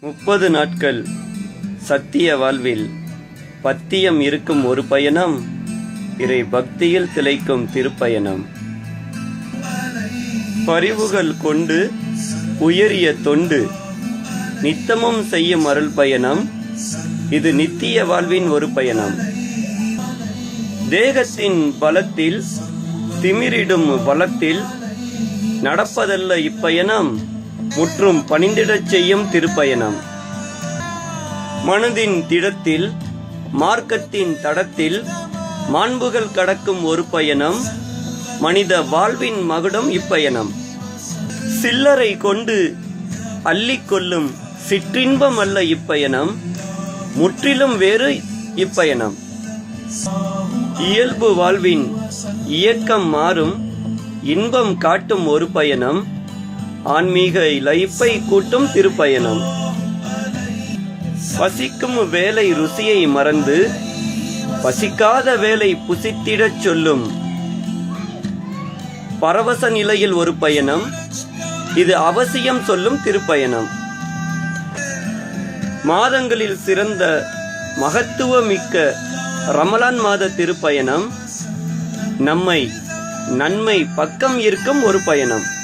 முப்பது நாட்கள் சத்திய வாழ்வில் பத்தியம் இருக்கும் ஒரு பயணம் இறை பக்தியில் திளைக்கும் திருப்பயணம். பரிவுகள் கொண்டு உயரிய தொண்டு நித்தமும் செய்யும் அருள் பயணம் இது நித்திய வாழ்வின் ஒரு பயணம். தேகத்தின் பலத்தில் திமிரிடும் வளத்தில் நடப்பதல்ல இப்பயணம் முற்றும் பணிந்திடச் செய்யும் திருப்பயணம். மனதின் திடத்தில் மார்க்கத்தின் தடத்தில் மாண்புகள் கடக்கும் ஒரு பயணம் மனித வாழ்வின் மகுடம் இப்பயணம். சில்லறை கொண்டு அள்ளிக்கொள்ளும் சிற்றின்பம் அல்ல இப்பயணம் முற்றிலும் வேறு இப்பயணம். இயல்பு வாழ்வின் இயக்கம் மாறும் இன்பம் காட்டும் ஒரு பயணம் ஆன்மீக லைப்பை கூட்டும் திருப்பயணம். பசிக்கும் வேலை ருசியை மறந்து பசிக்காத வேலை புசித்திடச் சொல்லும். பரவச நிலையில் ஒரு பயணம் இது அவசியம் சொல்லும் திருப்பயணம். மாதங்களில் சிறந்த மகத்துவமிக்க ரமலான் மாத திருப்பயணம் நம்மை நன்மை பக்கம் இருக்கும் ஒரு பயணம்.